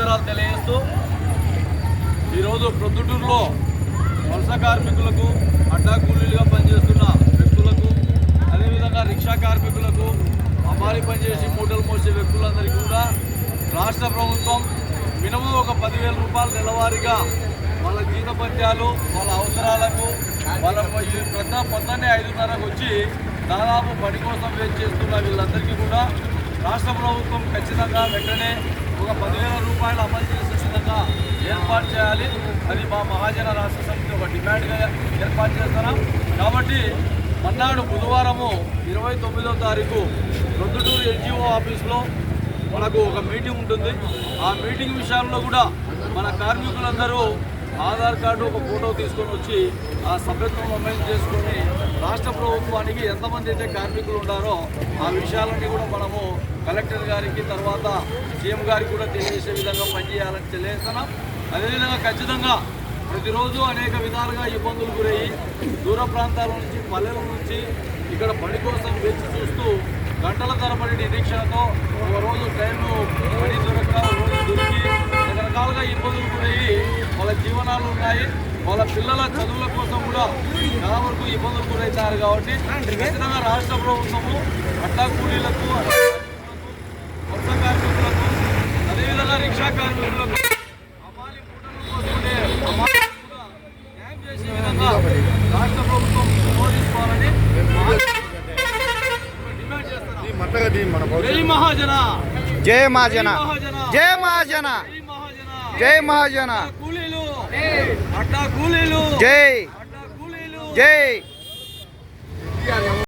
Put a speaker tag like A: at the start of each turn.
A: నమస్కారాలు తెలియజేస్తూ ఈరోజు ప్రొద్దుటూరులో వలస కార్మికులకు అడ్డా కూలీలుగా పనిచేస్తున్న వ్యక్తులకు అదేవిధంగా రిక్షా కార్మికులకు అమ్మాలి పనిచేసి మూటలు మోసే వ్యక్తులందరికీ కూడా రాష్ట్ర ప్రభుత్వం మినిమం ఒక పదివేల రూపాయలు నెలవారీగా వాళ్ళ జీతపత్యాలు వాళ్ళ అవసరాలకు వాళ్ళ పెద్ద పొద్దున్నే ఐదున్నరకు వచ్చి దాదాపు పని కోసం వేచి చేస్తున్న వీళ్ళందరికీ కూడా రాష్ట్ర ప్రభుత్వం ఖచ్చితంగా వెంటనే ఒక పదివేల రూపాయలు అమలు చేసే విధంగా ఏర్పాటు చేయాలి. అది మా మహాజన రాష్ట్ర సమితి ఒక డిమాండ్గా ఏర్పాటు చేస్తున్నాం కాబట్టి మన్నాడు బుధవారము ఇరవై తొమ్మిదో తారీఖు రొద్దుటూరు ఎన్జిఓ ఆఫీస్లో మనకు ఒక మీటింగ్ ఉంటుంది. ఆ మీటింగ్ విషయాల్లో కూడా మన కార్మికులందరూ ఆధార్ కార్డు ఒక ఫోటో తీసుకొని వచ్చి ఆ సభ్యత్వం నమోదు చేసుకొని రాష్ట్ర ప్రభుత్వానికి ఎంతమంది అయితే కార్మికులు ఉన్నారో ఆ విషయాలన్నీ కూడా మనము కలెక్టర్ గారికి తర్వాత సీఎం గారికి కూడా తెలియజేసే విధంగా పనిచేయాలని తెలియజేస్తున్నాం. అదేవిధంగా ఖచ్చితంగా ప్రతిరోజు అనేక విధాలుగా ఇబ్బందులు గురయ్యి దూర ప్రాంతాల నుంచి పల్లెల నుంచి ఇక్కడ పని కోసం వేచి చూస్తూ గంటల తరబడి నిరీక్షణతో ఒక రోజు ట్రైన్ పని దొరక్క ఉన్నాయి. వాళ్ళ పిల్లల చదువుల కోసం కూడా చాలా వరకు ఇబ్బందులు గురవుతారు కాబట్టి ఖచ్చితంగా రాష్ట్ర ప్రభుత్వము అట్టా కూలీలకు కొత్త కార్మికులకు అదేవిధంగా రిక్షా కార్మికులకు అమాలి మూటలు మోసుకునే అమాలీలకు కూడా న్యాయం చేసే విధంగా రాష్ట్ర ప్రభుత్వం బోధించుకోవాలని జై మహాజన.
B: జై మహాజన.
A: జై మహాజన.
B: జై మహాజన.
A: కూలీలు
B: జై. జై.